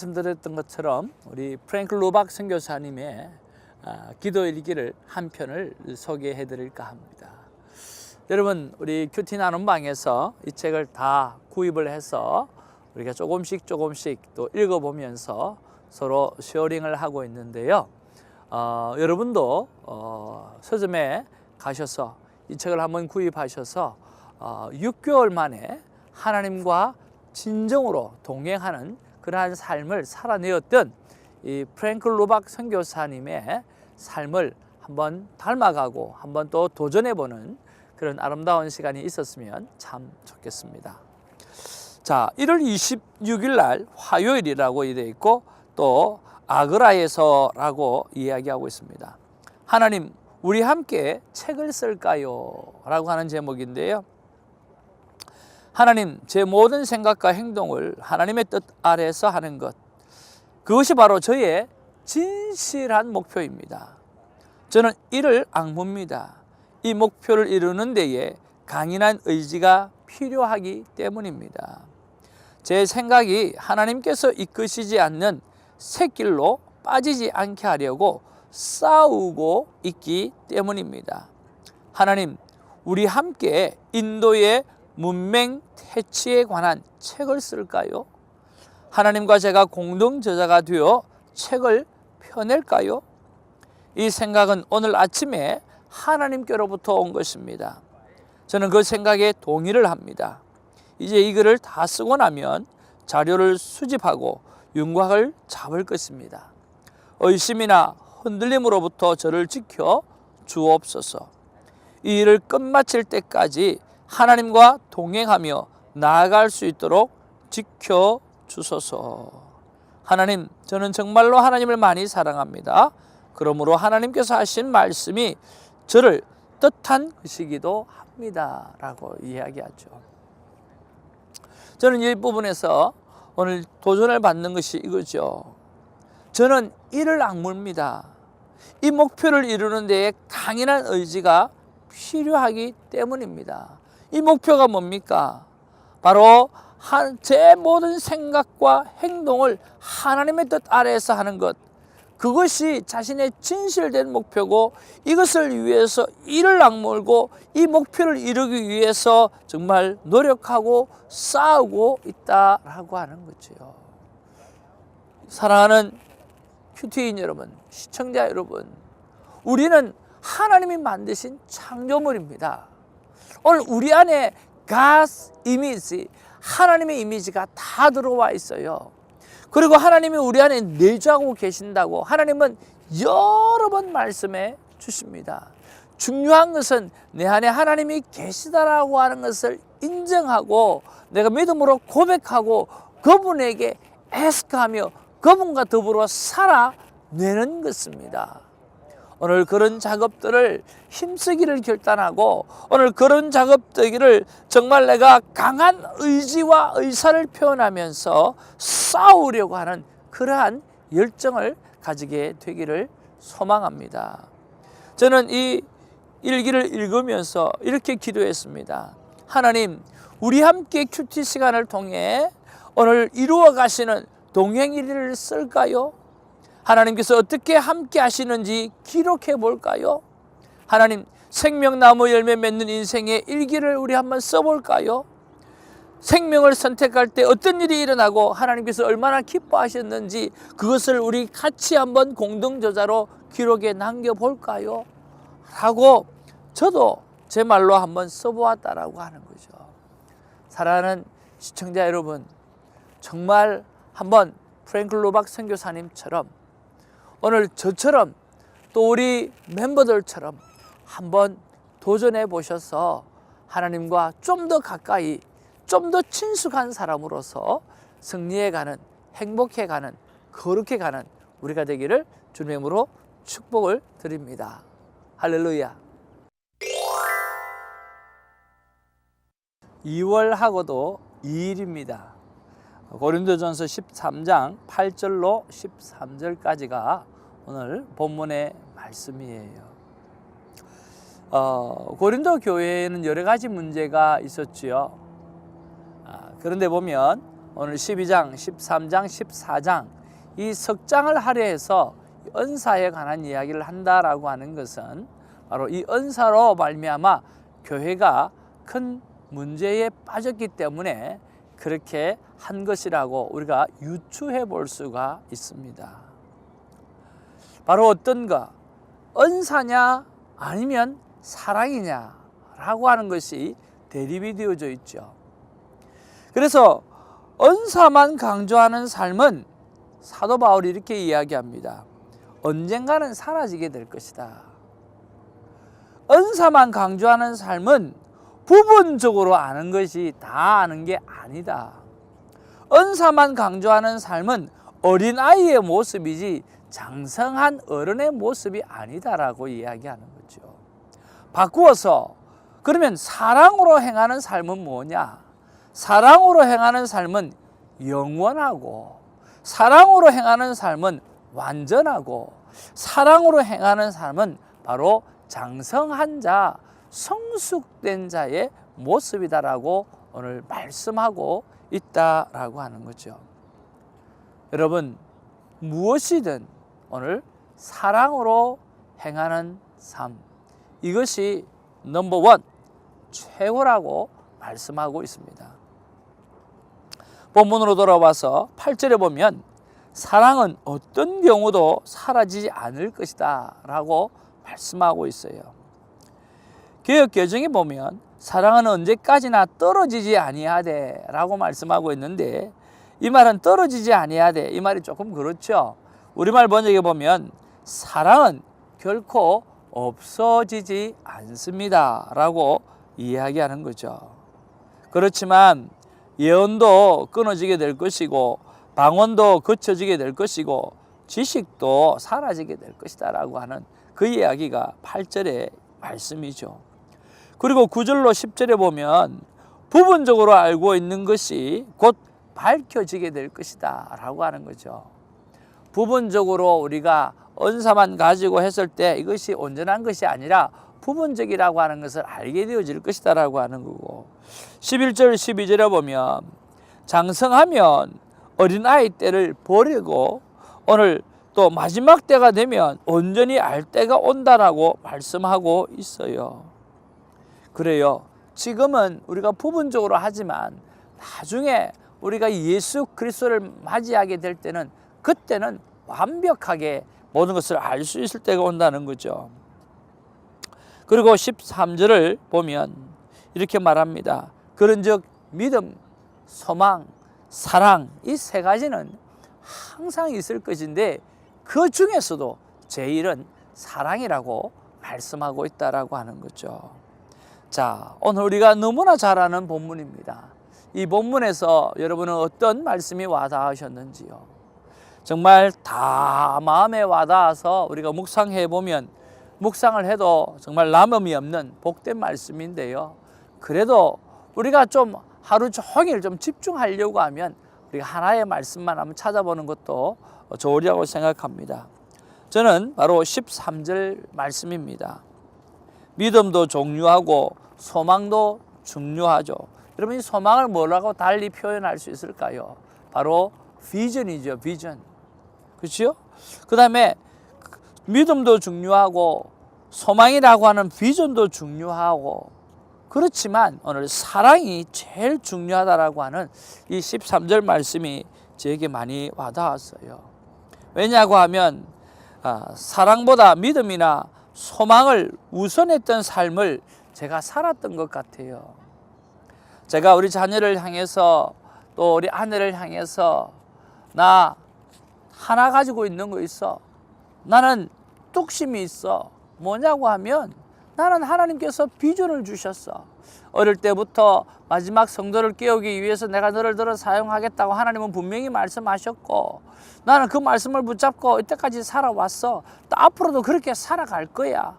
말씀드렸던 것처럼 우리 프랭클 로박 선교사님의 아, 기도 일기를 한 편을 소개해 드릴까 합니다. 여러분 우리 큐티 나눔 방에서 이 책을 다 구입을 해서 우리가 조금씩 조금씩 또 읽어보면서 서로 쉐어링을 하고 있는데요. 어, 여러분도 어, 서점에 가셔서 이 책을 한번 구입하셔서 어, 6개월 만에 하나님과 진정으로 동행하는 그러한 삶을 살아내었던 이 프랭클 로박 선교사님의 삶을 한번 닮아가고 한번 또 도전해보는 그런 아름다운 시간이 있었으면 참 좋겠습니다. 자, 1월 26일 날 화요일이라고 되어 있고 또 아그라에서라고 이야기하고 있습니다. 하나님, 우리 함께 책을 쓸까요? 라고 하는 제목인데요. 하나님, 제 모든 생각과 행동을 하나님의 뜻 아래서 하는 것. 그것이 바로 저의 진실한 목표입니다. 저는 이를 악무입니다. 이 목표를 이루는 데에 강인한 의지가 필요하기 때문입니다. 제 생각이 하나님께서 이끄시지 않는 새길로 빠지지 않게 하려고 싸우고 있기 때문입니다. 하나님, 우리 함께 인도의 문맹 퇴치에 관한 책을 쓸까요? 하나님과 제가 공동 저자가 되어 책을 펴낼까요? 이 생각은 오늘 아침에 하나님께로부터 온 것입니다. 저는 그 생각에 동의를 합니다. 이제 이 글을 다 쓰고 나면 자료를 수집하고 윤곽을 잡을 것입니다. 의심이나 흔들림으로부터 저를 지켜 주옵소서. 이 일을 끝마칠 때까지 하나님과 동행하며 나아갈 수 있도록 지켜 주소서. 하나님, 저는 정말로 하나님을 많이 사랑합니다. 그러므로 하나님께서 하신 말씀이 저를 뜻한 것이기도 합니다. 라고 이야기하죠. 저는 이 부분에서 오늘 도전을 받는 것이 이거죠. 저는 이를 악물입니다. 이 목표를 이루는 데에 강인한 의지가 필요하기 때문입니다. 이 목표가 뭡니까? 바로 한, 제 모든 생각과 행동을 하나님의 뜻 아래에서 하는 것. 그것이 자신의 진실된 목표고 이것을 위해서 이를 악물고 이 목표를 이루기 위해서 정말 노력하고 싸우고 있다라고 하는 거죠. 사랑하는 큐티인 여러분, 시청자 여러분, 우리는 하나님이 만드신 창조물입니다. 오늘 우리 안에 God's 이미지, 하나님의 이미지가 다 들어와 있어요. 그리고 하나님이 우리 안에 내주하고 계신다고 하나님은 여러 번 말씀해 주십니다. 중요한 것은 내 안에 하나님이 계시다라고 하는 것을 인정하고 내가 믿음으로 고백하고 그분에게 애스크하며 그분과 더불어 살아내는 것입니다. 오늘 그런 작업들을 힘쓰기를 결단하고 오늘 그런 작업들을 정말 내가 강한 의지와 의사를 표현하면서 싸우려고 하는 그러한 열정을 가지게 되기를 소망합니다. 저는 이 일기를 읽으면서 이렇게 기도했습니다. 하나님, 우리 함께 큐티 시간을 통해 오늘 이루어 가시는 동행일을 쓸까요? 하나님께서 어떻게 함께 하시는지 기록해 볼까요? 하나님, 생명나무 열매 맺는 인생의 일기를 우리 한번 써볼까요? 생명을 선택할 때 어떤 일이 일어나고 하나님께서 얼마나 기뻐하셨는지 그것을 우리 같이 한번 공동저자로 기록에 남겨볼까요? 라고 저도 제 말로 한번 써보았다라고 하는 거죠. 사랑하는 시청자 여러분, 정말 한번 프랭클 로박 선교사님처럼 오늘 저처럼 또 우리 멤버들처럼 한번 도전해 보셔서 하나님과 좀 더 가까이 좀 더 친숙한 사람으로서 승리해 가는 행복해 가는 거룩해 가는 우리가 되기를 주님으로 축복을 드립니다. 할렐루야. 2월하고도 2일입니다. 고린도전서 13장 8절로 13절까지가 오늘 본문의 말씀이에요. 어, 고린도 교회에는 여러 가지 문제가 있었지요. 아, 그런데 보면 오늘 12장, 13장, 14장 이 석장을 하려 해서 은사에 관한 이야기를 한다라고 하는 것은 바로 이 은사로 말미암아 교회가 큰 문제에 빠졌기 때문에 그렇게 한 것이라고 우리가 유추해 볼 수가 있습니다. 바로 어떤가? 은사냐 아니면 사랑이냐라고 하는 것이 대립이 되어져 있죠. 그래서 은사만 강조하는 삶은 사도 바울이 이렇게 이야기합니다. 언젠가는 사라지게 될 것이다. 은사만 강조하는 삶은 부분적으로 아는 것이 다 아는 게 아니다. 은사만 강조하는 삶은 어린 아이의 모습이지 장성한 어른의 모습이 아니다라고 이야기하는 거죠. 바꾸어서 그러면 사랑으로 행하는 삶은 뭐냐? 사랑으로 행하는 삶은 영원하고 사랑으로 행하는 삶은 완전하고 사랑으로 행하는 삶은 바로 장성한 자, 성숙된 자의 모습이다라고 오늘 말씀하고 있다라고 하는 거죠. 여러분 무엇이든 오늘 사랑으로 행하는 삶 이것이 넘버원 최고라고 말씀하고 있습니다. 본문으로 돌아와서 8절에 보면 사랑은 어떤 경우도 사라지지 않을 것이다 라고 말씀하고 있어요. 개혁 개정에 보면 사랑은 언제까지나 떨어지지 아니하되 라고 말씀하고 있는데 이 말은 떨어지지 아니하되 이 말이 조금 그렇죠. 우리말 번역에 보면 사랑은 결코 없어지지 않습니다 라고 이야기하는 거죠. 그렇지만 예언도 끊어지게 될 것이고 방언도 거쳐지게 될 것이고 지식도 사라지게 될 것이다 라고 하는 그 이야기가 8절의 말씀이죠. 그리고 9절로 10절에 보면 부분적으로 알고 있는 것이 곧 밝혀지게 될 것이다 라고 하는 거죠. 부분적으로 우리가 언사만 가지고 했을 때 이것이 온전한 것이 아니라 부분적이라고 하는 것을 알게 되어질 것이다 라고 하는 거고 11절 12절에 보면 장성하면 어린아이 때를 버리고 오늘 또 마지막 때가 되면 온전히 알 때가 온다라고 말씀하고 있어요. 그래요. 지금은 우리가 부분적으로 하지만 나중에 우리가 예수 그리스도를 맞이하게 될 때는 그때는 완벽하게 모든 것을 알 수 있을 때가 온다는 거죠. 그리고 13절을 보면 이렇게 말합니다. 그런즉 믿음, 소망, 사랑 이 세 가지는 항상 있을 것인데 그 중에서도 제일은 사랑이라고 말씀하고 있다라고 하는 거죠. 자, 오늘 우리가 너무나 잘 아는 본문입니다. 이 본문에서 여러분은 어떤 말씀이 와닿으셨는지요? 정말 다 마음에 와닿아서 우리가 묵상해 보면 묵상을 해도 정말 남음이 없는 복된 말씀인데요. 그래도 우리가 좀 하루 종일 좀 집중하려고 하면 우리가 하나의 말씀만 한번 찾아보는 것도 좋으리라고 생각합니다. 저는 바로 13절 말씀입니다. 믿음도 중요하고 소망도 중요하죠. 여러분 이 소망을 뭐라고 달리 표현할 수 있을까요? 바로 비전이죠, 비전. 그렇죠? 그 다음에 믿음도 중요하고 소망이라고 하는 비전도 중요하고 그렇지만 오늘 사랑이 제일 중요하다라고 하는 이 13절 말씀이 저에게 많이 와닿았어요. 왜냐고 하면 아, 사랑보다 믿음이나 소망을 우선했던 삶을 제가 살았던 것 같아요. 제가 우리 자녀를 향해서 또 우리 아내를 향해서 나 하나 가지고 있는 거 있어. 나는 뚝심이 있어. 뭐냐고 하면 나는 하나님께서 비전을 주셨어. 어릴 때부터 마지막 성도를 깨우기 위해서 내가 너를 들어 사용하겠다고 하나님은 분명히 말씀하셨고 나는 그 말씀을 붙잡고 이때까지 살아왔어. 또 앞으로도 그렇게 살아갈 거야.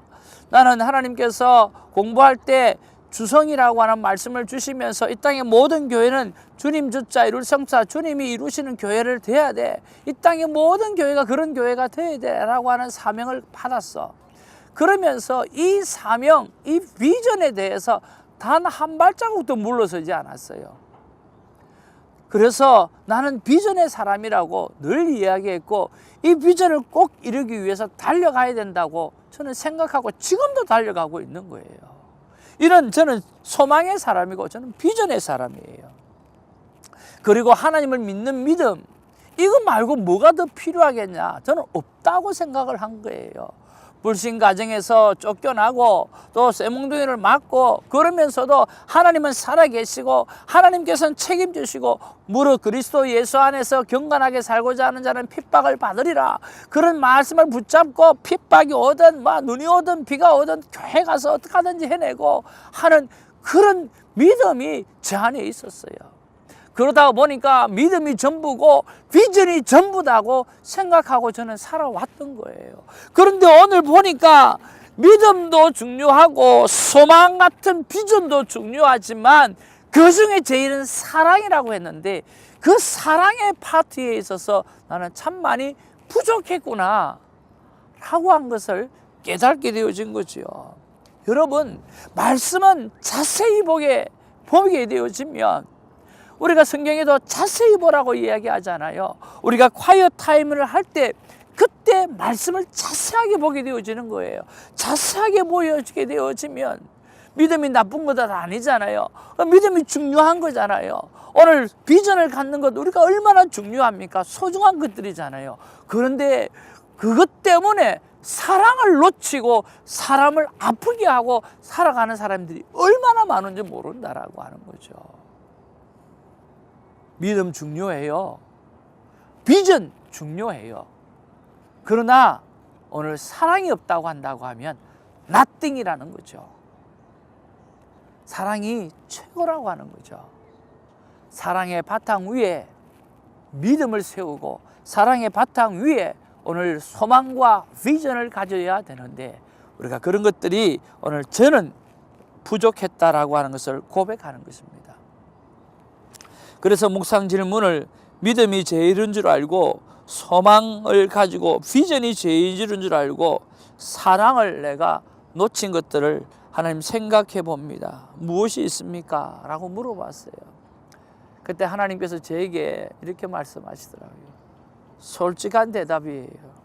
나는 하나님께서 공부할 때 주성이라고 하는 말씀을 주시면서 이 땅의 모든 교회는 주님 주자 이룰 성사 주님이 이루시는 교회를 돼야 돼. 이 땅의 모든 교회가 그런 교회가 돼야 돼라고 하는 사명을 받았어. 그러면서 이 사명, 이 비전에 대해서 단 한 발자국도 물러서지 않았어요. 그래서 나는 비전의 사람이라고 늘 이야기했고 이 비전을 꼭 이루기 위해서 달려가야 된다고 저는 생각하고 지금도 달려가고 있는 거예요. 이런 저는 소망의 사람이고 저는 비전의 사람이에요. 그리고 하나님을 믿는 믿음 이거 말고 뭐가 더 필요하겠냐? 저는 없다고 생각을 한 거예요. 불신 가정에서 쫓겨나고 또 쇠몽둥이를 맞고 그러면서도 하나님은 살아계시고 하나님께서는 책임지시고 무릇 그리스도 예수 안에서 경건하게 살고자 하는 자는 핍박을 받으리라 그런 말씀을 붙잡고 핍박이 오든 뭐 눈이 오든 비가 오든 교회 가서 어떻게 하든지 해내고 하는 그런 믿음이 제 안에 있었어요. 그러다 보니까 믿음이 전부고 비전이 전부다고 생각하고 저는 살아왔던 거예요. 그런데 오늘 보니까 믿음도 중요하고 소망 같은 비전도 중요하지만 그 중에 제일은 사랑이라고 했는데 그 사랑의 파트에 있어서 나는 참 많이 부족했구나 라고 한 것을 깨닫게 되어진 거죠. 여러분, 말씀은 자세히 보게, 보게 되어지면 우리가 성경에도 자세히 보라고 이야기하잖아요. 우리가 콰이어 타임을 할 때 그때 말씀을 자세하게 보게 되어지는 거예요. 자세하게 보여지게 되어지면 믿음이 나쁜 것은 아니잖아요. 믿음이 중요한 거잖아요. 오늘 비전을 갖는 것 우리가 얼마나 중요합니까? 소중한 것들이잖아요. 그런데 그것 때문에 사랑을 놓치고 사람을 아프게 하고 살아가는 사람들이 얼마나 많은지 모른다라고 하는 거죠. 믿음 중요해요. 비전 중요해요. 그러나 오늘 사랑이 없다고 한다고 하면 나띵이라는 거죠. 사랑이 최고라고 하는 거죠. 사랑의 바탕 위에 믿음을 세우고 사랑의 바탕 위에 오늘 소망과 비전을 가져야 되는데 우리가 그런 것들이 오늘 저는 부족했다라고 하는 것을 고백하는 것입니다. 그래서 묵상 질문을 믿음이 제일인 줄 알고 소망을 가지고 비전이 제일인 줄 알고 사랑을 내가 놓친 것들을 하나님 생각해 봅니다. 무엇이 있습니까? 라고 물어봤어요. 그때 하나님께서 저에게 이렇게 말씀하시더라고요. 솔직한 대답이에요.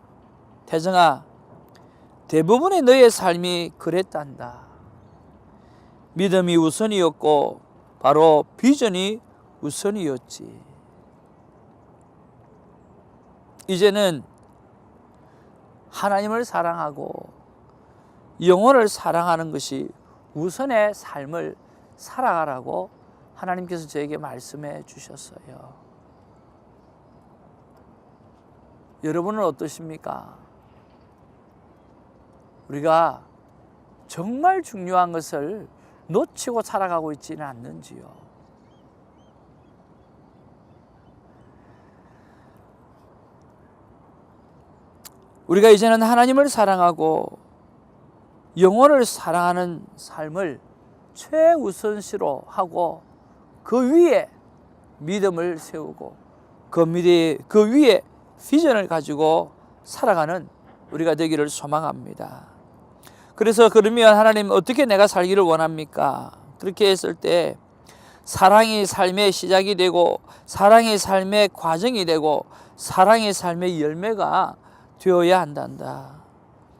태정아, 대부분의 너의 삶이 그랬단다. 믿음이 우선이었고, 바로 비전이 우선이었지. 이제는 하나님을 사랑하고 영혼을 사랑하는 것이 우선의 삶을 살아가라고 하나님께서 저에게 말씀해 주셨어요. 여러분은 어떠십니까? 우리가 정말 중요한 것을 놓치고 살아가고 있지는 않는지요. 우리가 이제는 하나님을 사랑하고 영혼을 사랑하는 삶을 최우선시로 하고 그 위에 믿음을 세우고 그 미래 그 위에 비전을 가지고 살아가는 우리가 되기를 소망합니다. 그래서 그러면 하나님 어떻게 내가 살기를 원합니까? 그렇게 했을 때 사랑이 삶의 시작이 되고 사랑이 삶의 과정이 되고 사랑의 삶의 열매가 되어야 한단다.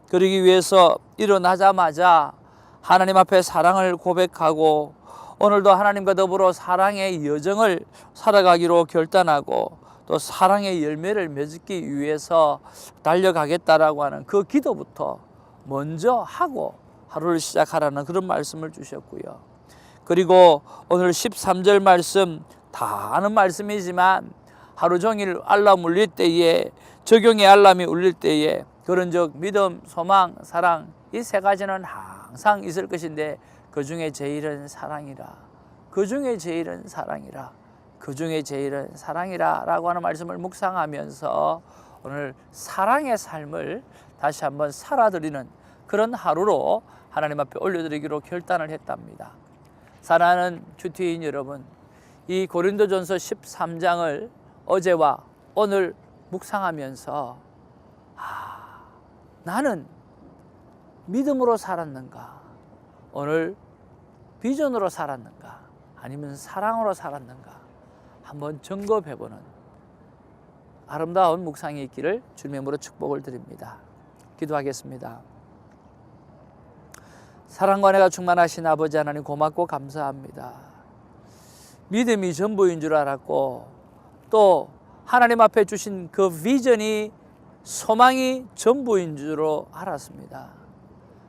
그러기 위해서 일어나자마자 하나님 앞에 사랑을 고백하고 오늘도 하나님과 더불어 사랑의 여정을 살아가기로 결단하고 또 사랑의 열매를 맺기 위해서 달려가겠다라고 하는 그 기도부터 먼저 하고 하루를 시작하라는 그런 말씀을 주셨고요. 그리고 오늘 13절 말씀 다 아는 말씀이지만 하루 종일 알람 울릴 때에 적용의 알람이 울릴 때에 그런즉 믿음, 소망, 사랑 이 세 가지는 항상 있을 것인데 그 중에 제일은 사랑이라. 그 중에 제일은 사랑이라. 그 중에 제일은 사랑이라라고 하는 말씀을 묵상하면서 오늘 사랑의 삶을 다시 한번 살아드리는 그런 하루로 하나님 앞에 올려드리기로 결단을 했답니다. 사랑하는 큐티인 여러분, 이 고린도전서 13장을 어제와 오늘 묵상하면서 아, 나는 믿음으로 살았는가? 오늘 비전으로 살았는가? 아니면 사랑으로 살았는가? 한번 점검해 보는 아름다운 묵상이 있기를 주님의 이름으로 축복을 드립니다. 기도하겠습니다. 사랑과 내가 충만하신 아버지 하나님 고맙고 감사합니다. 믿음이 전부인 줄 알았고 또 하나님 앞에 주신 그 비전이 소망이 전부인 줄로 알았습니다.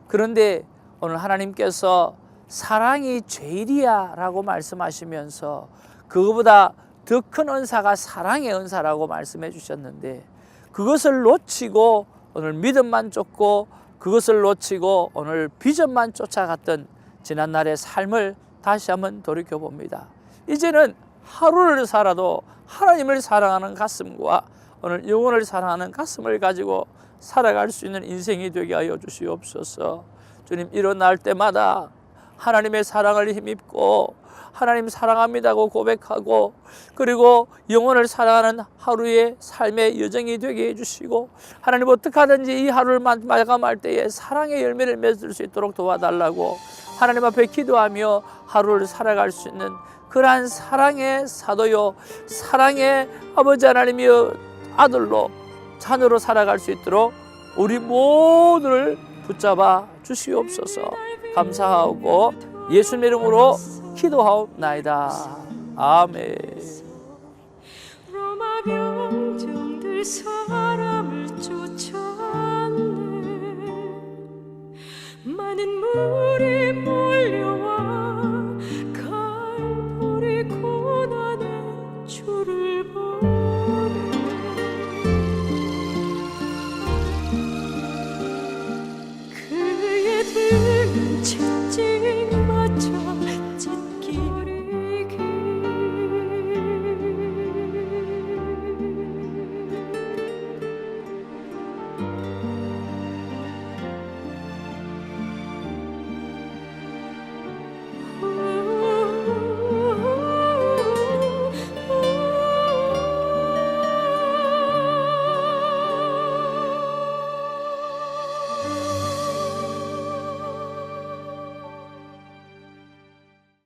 그런데 오늘 하나님께서 사랑이 제일이야 라고 말씀하시면서 그거보다 더 큰 은사가 사랑의 은사라고 말씀해 주셨는데 그것을 놓치고 오늘 믿음만 쫓고 그것을 놓치고 오늘 비전만 쫓아갔던 지난날의 삶을 다시 한번 돌이켜 봅니다. 이제는 하루를 살아도 하나님을 사랑하는 가슴과 오늘 영혼을 사랑하는 가슴을 가지고 살아갈 수 있는 인생이 되게 하여 주시옵소서. 주님 일어날 때마다 하나님의 사랑을 힘입고 하나님 사랑합니다고 고백하고 그리고 영혼을 사랑하는 하루의 삶의 여정이 되게 해주시고 하나님 어떻게 하든지 이 하루를 마- 마감할 때에 사랑의 열매를 맺을 수 있도록 도와달라고 하나님 앞에 기도하며 하루를 살아갈 수 있는 그러한 사랑의 사도요 사랑의 아버지 하나님이여 아들로 찬으로 살아갈 수 있도록 우리 모두를 붙잡아 주시옵소서. 감사하고 예수님의 이름으로 기도하옵나이다. 아멘.